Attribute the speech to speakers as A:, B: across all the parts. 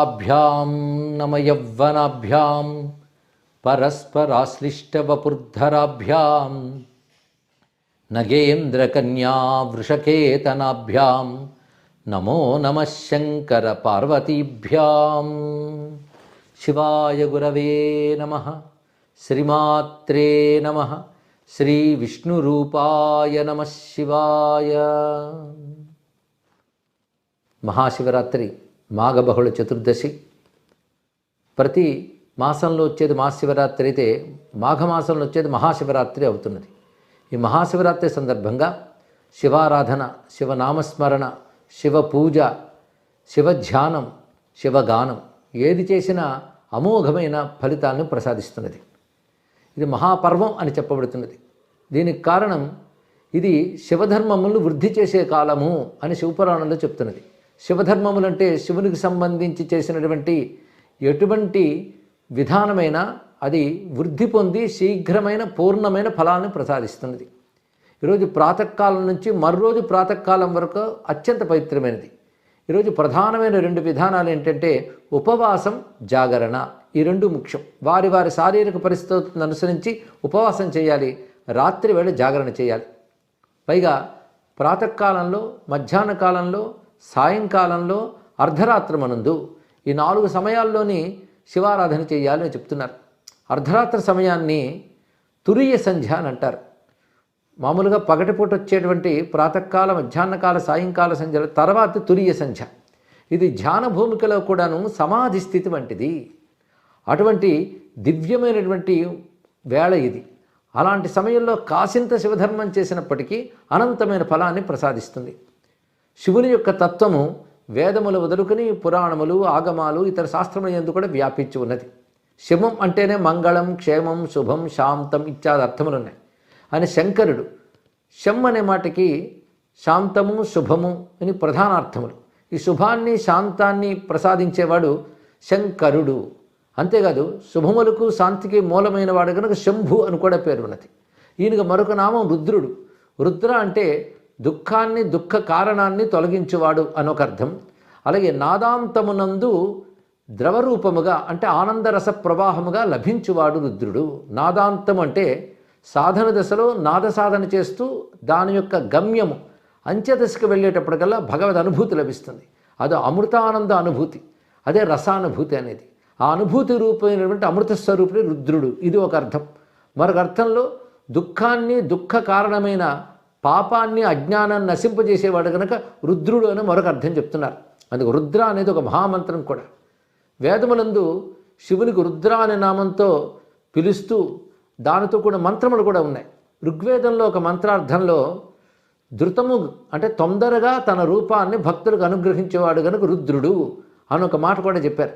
A: అభ్యాం నమ యవ్వనాభ్యాం పరస్పరాశ్లిష్టవపుర్ధరాభ్యాం నగేంద్రకన్యా వృషకేతనాభ్యాం నమో నమ శంకర పార్వతీభ్యాం శివాయ గురవే నమ శ్రీమాత్రే నమ శ్రీ విష్ణురూపాయ నమ శివాయ. మహాశివరాత్రి. మాఘబహుళ చతుర్దశి. ప్రతి మాసంలో వచ్చేది మహాశివరాత్రి అయితే మాఘమాసంలో వచ్చేది మహాశివరాత్రి అవుతున్నది. ఈ మహాశివరాత్రి సందర్భంగా శివారాధన శివనామస్మరణ శివ పూజ శివధ్యానం శివగానం ఏది చేసినా అమోఘమైన ఫలితాలను ప్రసాదిస్తున్నది. ఇది మహాపర్వం అని చెప్పబడుతున్నది. దీనికి కారణం ఇది శివధర్మములను వృద్ధి చేసే కాలము అని శివపురాణంలో చెప్తున్నది. శివధర్మములు అంటే శివునికి సంబంధించి చేసినటువంటి ఎటువంటి విధానమైన అది వృద్ధి పొంది శీఘ్రమైన పూర్ణమైన ఫలాన్ని ప్రసాదిస్తున్నది. ఈరోజు ప్రాతకాలం నుంచి మరోజు ప్రాతకాలం వరకు అత్యంత పవిత్రమైనది. ఈరోజు ప్రధానమైన రెండు విధానాలు ఏంటంటే ఉపవాసం జాగరణ ఈ రెండు ముఖ్యం. వారి వారి శారీరక పరిస్థితులను అనుసరించి ఉపవాసం చేయాలి రాత్రి వేళ జాగరణ చేయాలి. పైగా ప్రాతకాలంలో మధ్యాహ్న కాలంలో సాయంకాలంలో అర్ధరాత్రమనందు ఈ నాలుగు సమయాల్లోని శివారాధన చేయాలని చెప్తున్నారు. అర్ధరాత్రి సమయాన్ని తురియ సంధ్య అని అంటారు. మామూలుగా పగటిపూట వచ్చేటువంటి ప్రాతకాల మధ్యాహ్నకాల సాయంకాల సంధ్యల తర్వాత తురియ సంధ్య. ఇది ధ్యాన భూమికలో కూడాను సమాధి స్థితి వంటిది. అటువంటి దివ్యమైనటువంటి వేళ ఇది. అలాంటి సమయంలో కాసింత శివధర్మం చేసినప్పటికీ అనంతమైన ఫలాన్ని ప్రసాదిస్తుంది. శివుని యొక్క తత్వము వేదములు వదులుకుని పురాణములు ఆగమాలు ఇతర శాస్త్రముల ఎందు కూడా వ్యాపించి ఉన్నది. శివం అంటేనే మంగళం క్షేమం శుభం శాంతం ఇత్యాది అర్థములు ఉన్నాయి అని శంకరుడు శం అనే మాటకి శాంతము శుభము అని ప్రధాన అర్థములు. ఈ శుభాన్ని శాంతాన్ని ప్రసాదించేవాడు శంకరుడు. అంతేకాదు శుభములకు శాంతికి మూలమైన వాడు కనుక శంభు అని కూడా పేరు ఉన్నది ఈయనకు మరొక నామం రుద్రుడు. రుద్ర అంటే దుఃఖాన్ని దుఃఖ కారణాన్ని తొలగించువాడు అనొక అర్థం అలాగే నాదాంతమునందు ద్రవరూపముగా అంటే ఆనందరస ప్రవాహముగా లభించువాడు రుద్రుడు. నాదాంతం అంటే సాధన దశలో నాద సాధన చేస్తూ దాని యొక్క గమ్యము అంత్యదశకు వెళ్ళేటప్పటికల్లా భగవద్ అనుభూతి లభిస్తుంది. అది అమృతానంద అనుభూతి అదే రసానుభూతి అనేది. ఆ అనుభూతి రూపమైనటువంటి అమృత స్వరూపుడే రుద్రుడు. ఇది ఒక అర్థం. మరొక అర్థంలో దుఃఖాన్ని దుఃఖ కారణమైన పాపాన్ని అజ్ఞానాన్ని నశింపజేసేవాడు కనుక రుద్రుడు అని మరొక అర్థం చెప్తున్నారు. అందుకు రుద్ర అనేది ఒక మహామంత్రం కూడా. వేదములందు శివునికి రుద్ర అనే నామంతో పిలుస్తూ దానితో కూడా మంత్రములు కూడా ఉన్నాయి. ఋగ్వేదంలో ఒక మంత్రార్థంలో ధృతము అంటే తొందరగా తన రూపాన్ని భక్తులకు అనుగ్రహించేవాడు కనుక రుద్రుడు అని ఒక మాట కూడా చెప్పారు.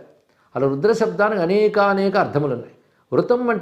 A: అలా రుద్ర శబ్దానికి అనేక అనేక అర్థములు ఉన్నాయి. వృతం అంటే